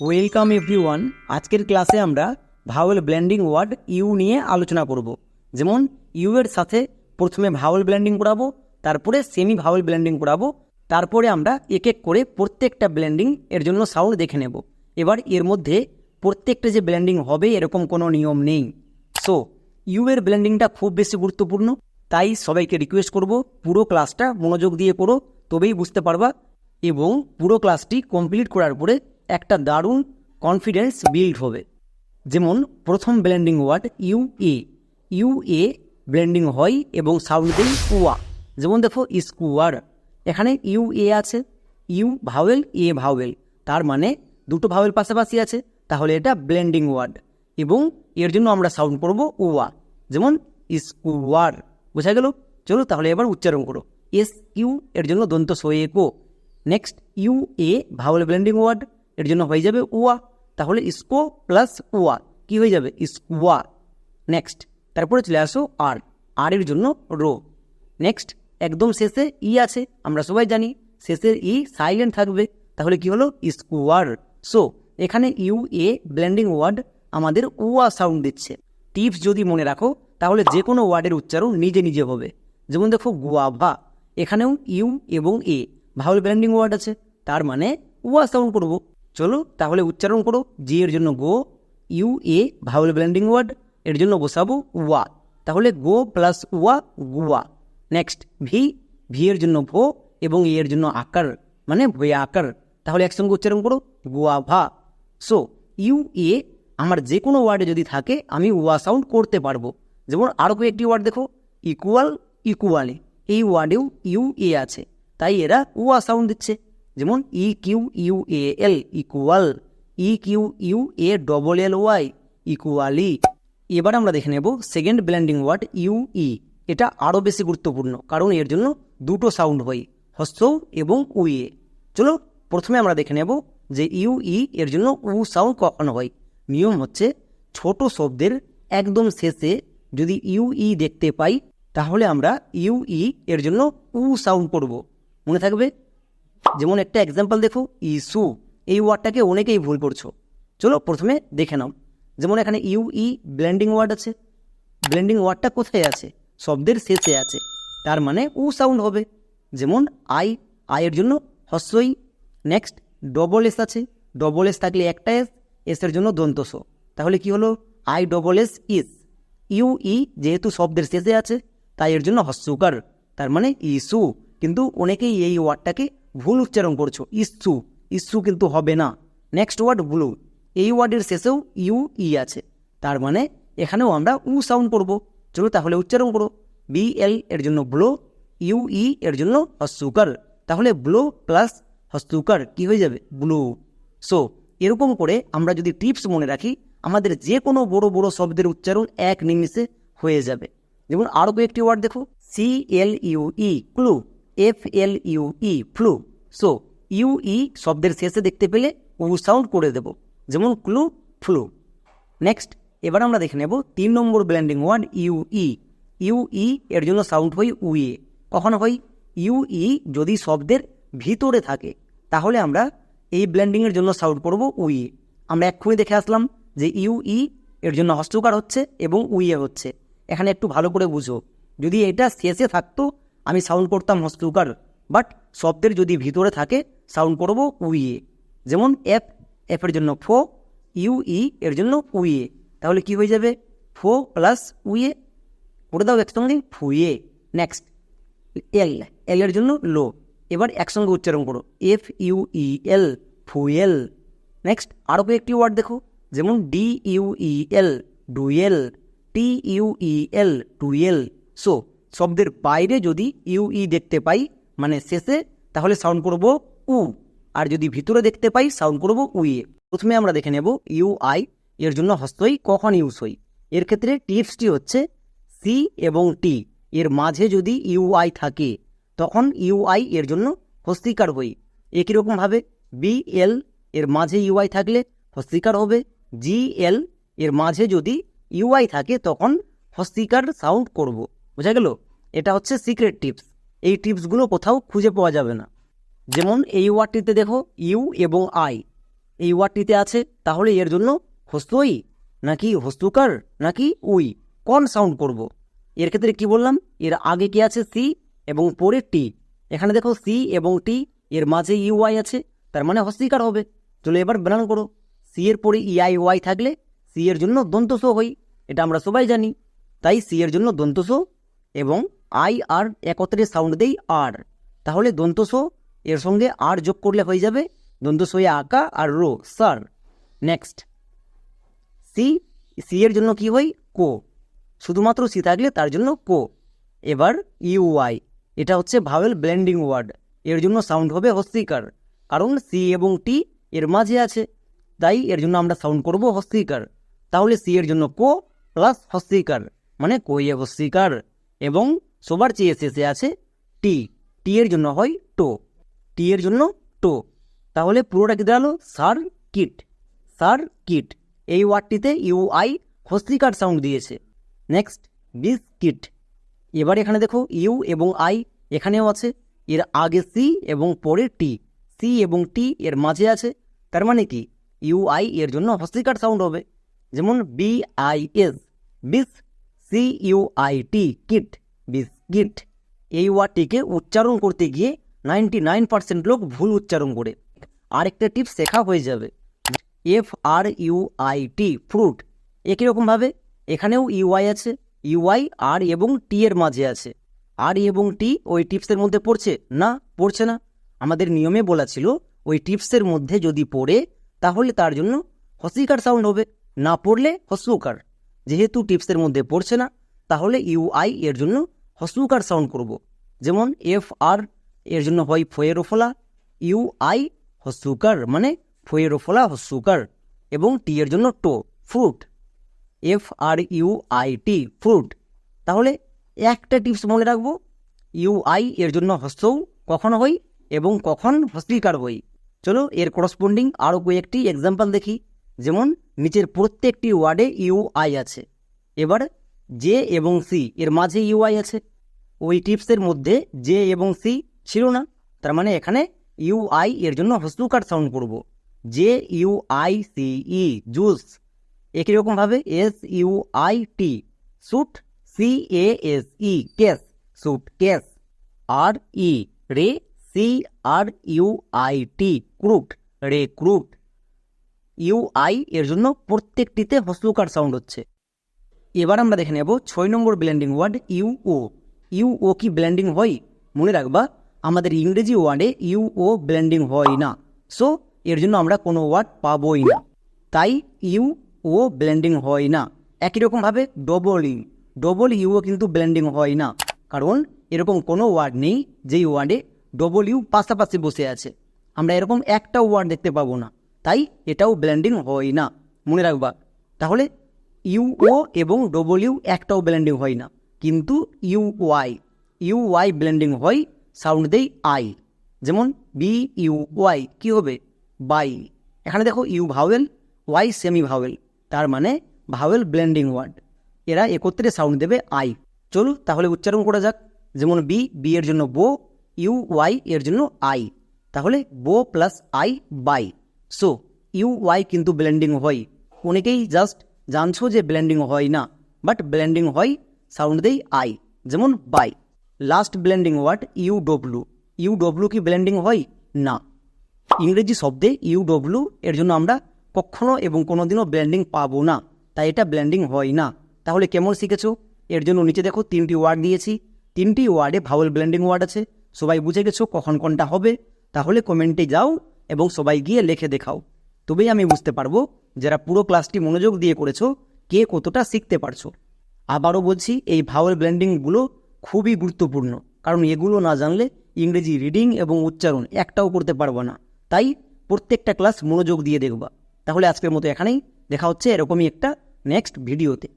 Welcome everyone আজকের ক্লাসে আমরা ভাওয়েল ব্ল্যান্ডিং ওয়ার্ড ইউ নিয়ে আলোচনা করব। যেমন ইউ এর সাথে প্রথমে ভাওয়েল ব্ল্যান্ডিং করাবো, তারপরে সেমি ভাওয়েল ব্ল্যান্ডিং করাবো, তারপরে আমরা এক এক করে প্রত্যেকটা ব্ল্যান্ডিং এর জন্য সাউন্ড দেখে নেব। এবার এর মধ্যে প্রত্যেকটা যে ব্ল্যান্ডিং হবে, এরকম কোনো নিয়ম নেই। সো ইউ এর ব্ল্যান্ডিংটা খুব বেশি গুরুত্বপূর্ণ, তাই সবাইকে রিকোয়েস্ট করব, পুরো ক্লাসটা মনোযোগ দিয়ে করো, তবেই বুঝতে পারবা এবং পুরো ক্লাসটি কমপ্লিট করার পরে একটা দারুণ কনফিডেন্স বিল্ড হবে। যেমন প্রথম blending word U A U A blending হয় এবং সাউন্ড দেই উয়া। যেমন দেখো স্কুয়ার এখানে ইউ এ আছে ইউ ভাওয়েল এ ভাওয়েল তার মানে দুটো ভাওয়েল পাশাপাশি আছে, তাহলে এটা ব্লেন্ডিং ওয়ার্ড এবং এর জন্য আমরা সাউন্ড করব উয়া। যেমন স্কুয়ার বোঝা গেল? চলো তাহলে এবার উচ্চারণ করো। এস ইউ এর জন্য দন্ত সোয়ে কো next U A vowel blending word এর জন্য হয়ে যাবে উয়া তাহলে ইসকো প্লাস উয়া কি হয়ে যাবে? ইস্কুয়া নেক্সট তারপরে চলে আসো আর আর এর জন্য রো নেক্সট একদম শেষে ই আছে। আমরা সবাই জানি শেষের ই সাইলেন্ট থাকবে। তাহলে কি হলো? স্কুয়ার সো এখানে ইউ এ ব্লেন্ডিং ওয়ার্ড আমাদের উয়া সাউন্ড দিচ্ছে। টিপস যদি মনে রাখো, তাহলে যে কোনো ওয়ার্ডের উচ্চারণ নিজে নিজে হবে। যেমন দেখো গুয়াভা এখানেও ইউ এবং এ ভাওয়েল ব্ল্যান্ডিং ওয়ার্ড আছে। তার মানে উয়া সাউন্ড করব। চলো তাহলে উচ্চারণ করো জি এর জন্য গো U A vowel blending word এর জন্য বসাবো ওয়া তাহলে গো প্লাস ওয়া গুয়া নেক্সট ভি ভি এর জন্য ভো এবং এর জন্য আকার মানে ভয়ে আকার। তাহলে একসঙ্গে উচ্চারণ করো গুয়া ভা সো ইউ এ আমার যে কোনো ওয়ার্ডে যদি থাকে, আমি ওয়া সাউন্ড করতে পারব। যেমন আরও কয়েকটি ওয়ার্ড দেখো ইকুয়াল ইকুয়ালি এই ওয়ার্ডেও ইউ এ আছে। তাই এরা ওয়া সাউন্ড দিচ্ছে। যেমন E Q U A L equal E Q U A double L Y equally এবার আমরা দেখে নেব second blending word U E এটা আরও বেশি গুরুত্বপূর্ণ, কারণ এর জন্য দুটো সাউন্ড হয়, হস্ত এবং উইয়ে চলো প্রথমে আমরা দেখে নেব যে ইউ ই এর জন্য উ সাউন্ড কখন হয়। নিয়ম হচ্ছে ছোট শব্দের একদম শেষে যদি ইউ ই দেখতে পাই, তাহলে আমরা ইউ ই এর জন্য উ সাউন্ড করব মনে থাকবে? যেমন একটা এক্সাম্পল দেখো ইস্যু এই ওয়ার্ডটাকে অনেকেই ভুল করছ। চলো প্রথমে দেখে নাও। যেমন এখানে ইউ, ই ব্লেন্ডিং ওয়ার্ড আছে। ব্লেন্ডিং ওয়ার্ডটা কোথায় আছে? শব্দের শেষে আছে। তার মানে উ সাউন্ড হবে। যেমন আই আয়ের জন্য হস্যই। নেক্সট ডবল এস আছে। ডবল এস থাকলে একটা এস এসের জন্য দন্তস তাহলে কি হলো? আই ডবল এস ইস ইউ, ই যেহেতু শব্দের শেষে আছে, তাই এর জন্য হস্যকার। তার মানে ইস্যু কিন্তু অনেকেই এই ওয়ার্ডটাকে ভুল উচ্চারণ করছ। ইস্যু ইস্যু কিন্তু হবে না। নেক্সট ওয়ার্ড ব্লু এই ওয়ার্ডের শেষেও ইউ, ই আছে। তার মানে এখানেও আমরা উ সাউন্ড করব। চলো তাহলে উচ্চারণ করো। বি এল এর জন্য ব্লো ইউ ই এর জন্য হস্যকার তাহলে ব্লো প্লাস হস্যকার কি হয়ে যাবে? ব্লু সো এরকম করে আমরা যদি টিপস মনে রাখি, আমাদের যে কোনো বড় বড় শব্দের উচ্চারণ এক নিমিষে হয়ে যাবে। যেমন আরও কয়েকটি ওয়ার্ড দেখো। C L U E clue F L U E flue so U E শব্দের শেষে দেখতে পেলে উ সাউন্ড করে দেব। যেমন ক্লু ফ্লু নেক্সট এবার আমরা দেখে নেব তিন নম্বর blending word U E U E এর জন্য সাউন্ড হয় উইয়ে কখন হয়? ইউ ই যদি শব্দের ভিতরে থাকে, তাহলে আমরা এই ব্ল্যান্ডিংয়ের জন্য সাউন্ড করব উইয়ে আমরা এক্ষুনি দেখে আসলাম যে ইউ ই এর জন্য হস্তকার হচ্ছে এবং উইয়ে হচ্ছে। এখানে একটু ভালো করে বুঝো। যদি এটা শেষে থাকতো আমি সাউন্ড করতাম হস্তকার বাট শব্দের যদি ভিতরে থাকে, সাউন্ড করব উইয়ে। যেমন এফ এফের জন্য ফো, ইউ, ই এর জন্য উইয়ে। তাহলে কি হয়ে যাবে? ফো প্লাস উইয়ে। করে দাও একসঙ্গে ফুয়ে নেক্সট এল এল এর জন্য লো। এবার একসঙ্গে উচ্চারণ করো। F, U, E, L, fuel. Next আরও কয়েকটি ওয়ার্ড দেখো। যেমন D, U, E, L, duel. T, U, E, L টুয়েল so শব্দের বাইরে যদি ইউ, ই দেখতে পাই মানে শেষে, তাহলে সাউন্ড করব উ। আর যদি ভিতরে দেখতে পাই সাউন্ড করব উইয়ে প্রথমে আমরা দেখে নেব ইউ, আই, এর জন্য হস্তই কখন ইউজ হই। এর ক্ষেত্রে টিপসটি হচ্ছে সি এবং টি। এর মাঝে যদি ইউ, আই থাকে, তখন ইউআই এর জন্য হস্তিকার হই। একই রকমভাবে বি, এল, এর মাঝে ইউ, আই থাকলে হস্তিকার হবে। জি, এল, এর মাঝে যদি ইউআই থাকে, তখন হস্তিকার সাউন্ড করব। বোঝা গেল? এটা হচ্ছে সিক্রেট টিপস এই টিপসগুলো কোথাও খুঁজে পাওয়া যাবে না। যেমন এই ওয়ার্ডটিতে দেখো ইউ এবং আই এই ওয়ার্ডটিতে আছে, তাহলে এর জন্য হস্তই নাকি হস্তুকার নাকি উই, কোন সাউন্ড করব। এর ক্ষেত্রে কি বললাম? এর আগে কি আছে সি এবং পরে টি? এখানে দেখো সি এবং টি, এর মাঝে ইউআই আছে, তার মানে হস্তিকার হবে? চলো এবার বানান করো। সি এর পরে ইআই ওয়াই থাকলে সি এর জন্য দন্তস হই, এটা আমরা সবাই জানি। তাই সি এর জন্য দন্তস এবং আই আর একত্রে সাউন্ড দেই আর তাহলে দন্তস এর সঙ্গে আর যোগ করলে হয়ে যাবে দন্তস হয়ে আঁকা আর রো সার নেক্সট সি সি এর জন্য কি হয়? কো। শুধুমাত্র সি থাকলে তার জন্য কো। এবার ইউআই এটা হচ্ছে ভাওয়েল ব্লেন্ডিং ওয়ার্ড এর জন্য সাউন্ড হবে হস্তিকার কারণ সি এবং টি এর মাঝে আছে। তাই এর জন্য আমরা সাউন্ড করব হস্তিকার তাহলে সি এর জন্য কো প্লাস হস্তিকার মানে কইয়ে হস্তিকার এবং সবার চেয়ে শেষে আছে টি টি এর জন্য হয় টো। টি এর জন্য টো। তাহলে পুরোটা কি দাঁড়াল? সার কিট সার কিট এই ওয়ার্ডটিতে ইউআই হস্তিকার সাউন্ড দিয়েছে। নেক্সট বিস্কিট এবার এখানে দেখো ইউ এবং আই এখানেও আছে। এর আগে সি এবং পরে টি সি এবং টি এর মাঝে আছে। তার মানে কি? ইউ আই এর জন্য হস্তিকার সাউন্ড হবে। যেমন B I S bis C U I T kit biscuit এই ওয়ার্ডটিকে উচ্চারণ করতে গিয়ে নাইনটি নাইন পার্সেন্ট লোক ভুল উচ্চারণ করে। আরেকটা টিপস শেখা হয়ে যাবে। F R U I T fruit একই রকমভাবে এখানেও ইউআই আছে ইউআই আর এবং টি এর মাঝে আছে। আর এবং টি ওই টিপসের মধ্যে পড়ছে? না পড়ছে না। আমাদের নিয়মে বলা ছিল, ওই টিপসের মধ্যে যদি পড়ে, তাহলে তার জন্য হসিকার সাউন্ড হবে। না পড়লে হস্যকার যেহেতু টিপসের মধ্যে পড়ছে না, তাহলে ইউআই এর জন্য হস্যকার সাউন্ড করব। যেমন এফ আর এর জন্য হয় ফয়েরোফলা ইউ আই হস্যকার মানে ফয়েরোফলা হস্যকার এবং টি এর জন্য টো, fruit. F R U I T fruit. তাহলে একটা টিপস মনে রাখব ইউ আই এর জন্য হস্তও কখন হই এবং কখন হস্তিকার হই। চলো এর করসপন্ডিং আরও কয়েকটি এক্সাম্পল দেখি। যেমন নিচের প্রত্যেকটি ওয়ার্ডে ইউ আই আছে। এবার জে এবং সি এর মাঝে ইউ আই আছে। ওই টিপসের মধ্যে জে এবং সি ছিল না, তার মানে এখানে ইউ আই এর জন্য হস্তুকার সাউন্ড করব? J U I C E juice একই রকমভাবে S U I T suit C A S E case suitcase R E re C R U I T cruit recruit U I এর জন্য প্রত্যেকটিতে হস্তুকার sound হচ্ছে। এবার আমরা দেখে নেব ছয় নম্বর blending word U O. U O কি ব্লেন্ডিং হয়? মনে রাখবা, আমাদের ইংরেজি ওয়ার্ডে ইউ ও ব্লেন্ডিং হয় না। সো এর জন্য আমরা কোনো ওয়ার্ড পাবোই না। তাই ইউ ও ব্লেন্ডিং হয় না। একই রকমভাবে ডবল ইউ ডবল ইউও কিন্তু ব্লেন্ডিং হয় না। কারণ, এরকম কোনো ওয়ার্ড নেই যেই ওয়ার্ডে ডবল ইউ পাশাপাশি বসে আছে। আমরা এরকম একটা ওয়ার্ড দেখতে পাবো না। তাই এটাও ব্ল্যান্ডিং হয় না। মনে রাখবা। তাহলে ইউ ও এবং ডবল ইউ একটাও ব্ল্যান্ডিং হয় না। কিন্তু U Y U Y blending হয় সাউন্ড দেই আই যেমন বি ইউ ওয়াই কী হবে? বাই এখানে দেখো U vowel Y semi vowel তার মানে ভাওয়েল ব্লেন্ডিং ওয়ার্ড এরা একত্রে সাউন্ড দেবে আই চলু তাহলে উচ্চারণ করা যাক। যেমন বি বি এর জন্য বো ইউ ওয়াই এর জন্য আই তাহলে বো plus I by so U Y কিন্তু ব্লেন্ডিং হয়। অনেকেই জাস্ট জানছো যে ব্লেন্ডিং হয় না বাট ব্লেন্ডিং হয় সাউন্ড দেই আই যেমন by last blending word U W U W কি ব্লেন্ডিং হয়? না। ইংরেজি শব্দে ইউ ডব্লু এর জন্য আমরা কখনো এবং কোনোদিনও ব্লেন্ডিং পাবো না, তাই এটা ব্লেন্ডিং হয় না। তাহলে কেমন শিখেছো? এর জন্য নিচে দেখো তিনটি ওয়ার্ড দিয়েছি। তিনটি ওয়ার্ডে ভাওয়েল ব্লেন্ডিং ওয়ার্ড আছে। সবাই বুঝে গেছো কখন কোনটা হবে? তাহলে কমেন্টে যাও এবং সবাই গিয়ে লেখে দেখাও। তবেই আমি বুঝতে পারব যারা পুরো ক্লাসটি মনোযোগ দিয়ে করেছ, কে কতটা শিখতে পারছ। আবারও বলছি, এই ভাওয়েল ব্লেন্ডিংগুলো খুবই গুরুত্বপূর্ণ, কারণ এগুলো না জানলে ইংরেজি রিডিং এবং উচ্চারণ একটাও করতে পারব না। তাই প্রত্যেকটা ক্লাস মনোযোগ দিয়ে দেখবা। তাহলে আজকের মতো এখানেই, দেখা হচ্ছে এরকমই একটা নেক্সট ভিডিওতে